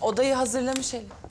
Odayı hazırlamış Elif.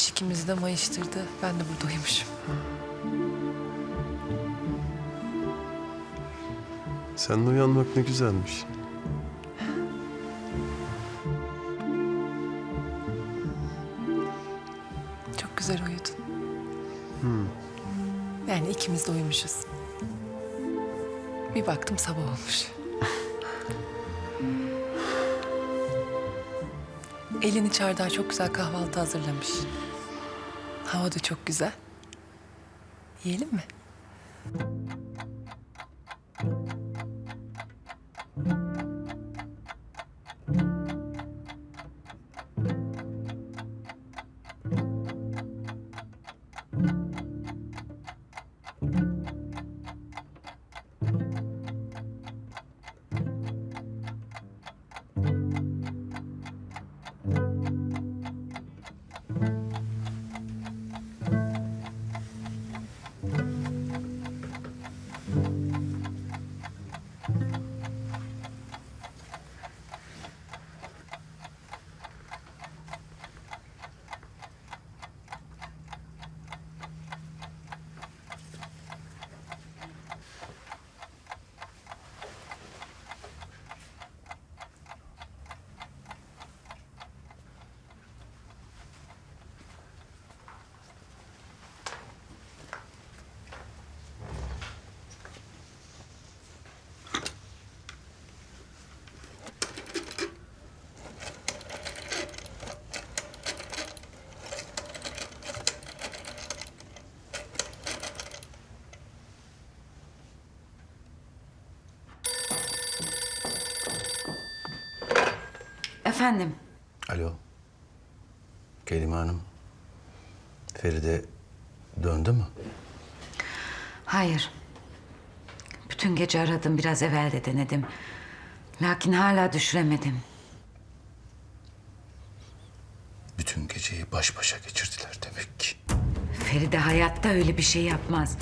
Ateş ikimizi de mayıştırdı. Ben de burada uyumuşum. Seninle uyanmak ne güzelmiş. Çok güzel uyudun. Yani ikimiz de uyumuşuz. Bir baktım sabah olmuş. Elin içeride çok güzel kahvaltı hazırlamış. Hava da çok güzel. Yiyelim mi? Efendim, Alo. Kelime Hanım. Feride döndü mü? hayır. Bütün gece aradım, biraz evvel de denedim. Lakin hala düşüremedim. Bütün geceyi baş başa geçirdiler demek ki. Feride hayatta öyle bir şey yapmaz.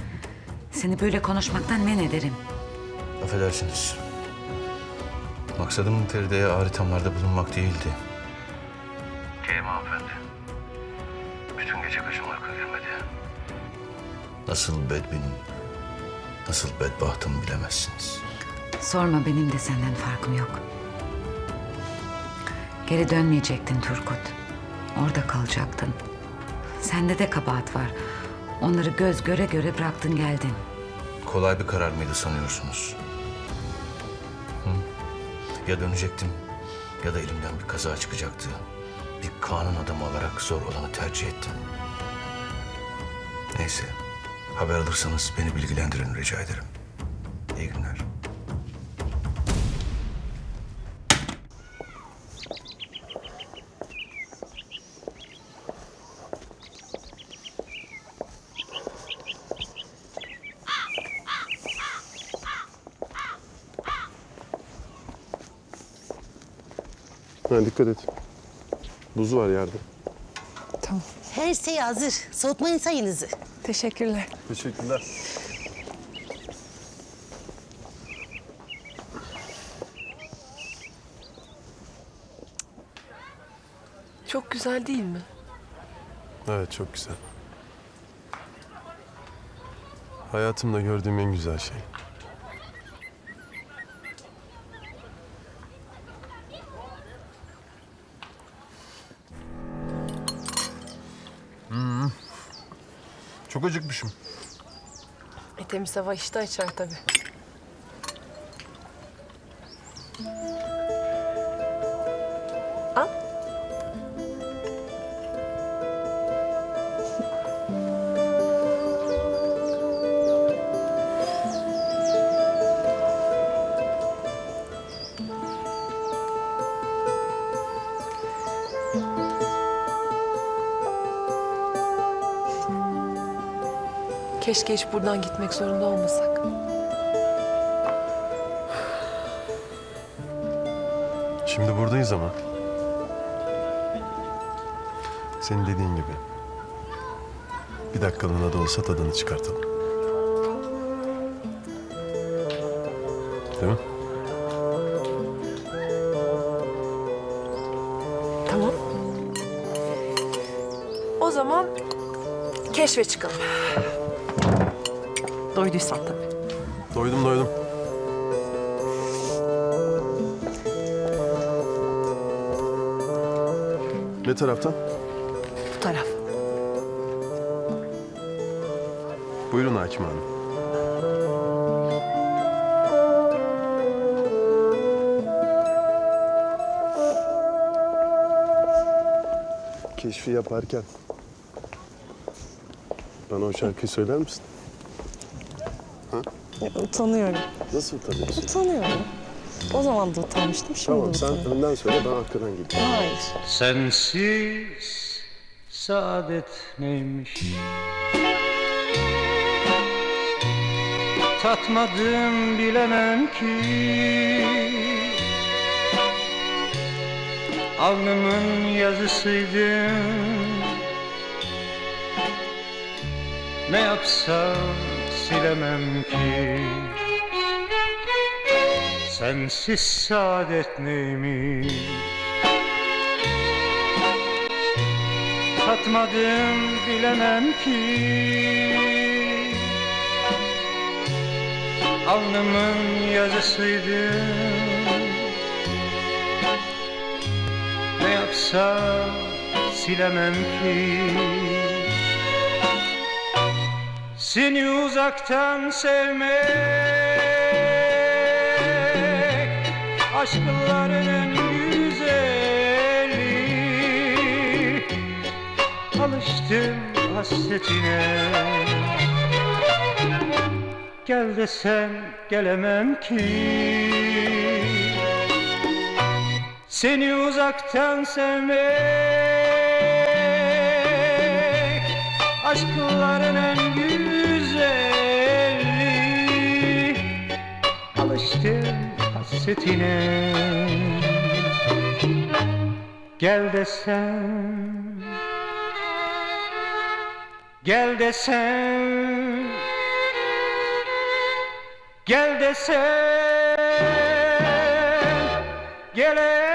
Seni böyle konuşmaktan men ederim. Affedersiniz. Maksadım Feride'ye ağır ithamlarda bulunmak değildi. Kelime hanımefendi. Bütün gece kaçıma uyku girmedi. Nasıl bedbenim, nasıl bedbahtım bilemezsiniz. Sorma benim de senden farkım yok. Geri dönmeyecektin Turgut. Orada kalacaktın. Sende de kabahat var. Onları göz göre göre bıraktın geldin. Kolay bir karar mıydı sanıyorsunuz? Ya dönecektim ya da elimden bir kaza çıkacaktı. Bir kanun adamı olarak zor olanı tercih ettim. Neyse, haber alırsanız beni bilgilendirin rica ederim. İyi günler. Ha, dikkat et. Buz var yerde. Tamam. Her şey hazır. Soğutmayın sayınızı. Teşekkürler. Teşekkürler. Çok güzel değil mi? Evet çok güzel. Hayatımda gördüğüm en güzel şey. Çok acıkmışım. E, temiz hava işte açar tabii. Keşke hiç buradan gitmek zorunda olmasak. Şimdi buradayız ama. Senin dediğin gibi. Bir dakikalığına da olsa tadını çıkartalım. Değil mi? Tamam. O zaman keşfe çıkalım. Doyduysan tabii. Doydum doydum. Ne taraftan? Bu taraf. Buyurun Hakim Hanım. Keşfi yaparken bana o şarkıyı söyler misin? Utanıyorum. Nasıl utanıyorsun? Utanıyorum. O zaman da utanmıştım. Şimdi Tamam de sen utanıyorum. önden söyle ben arkadan geleyim. Hayır. Sensiz saadet neymiş Tatmadım bilemem ki Alnımın yazısıydın Ne yapsam silemem ki. Sensiz saadet neymiş? Tatmadım bilemem ki. Alnımın yazısıydı. Ne yapsam silemem ki Seni uzaktan sevmek Aşkların güzeli. Alıştım hasretine. Gel desem gelemem ki. Seni uzaktan sevmek Aşkların en hasretine Gel desem Gel desem Gel desem Gelemem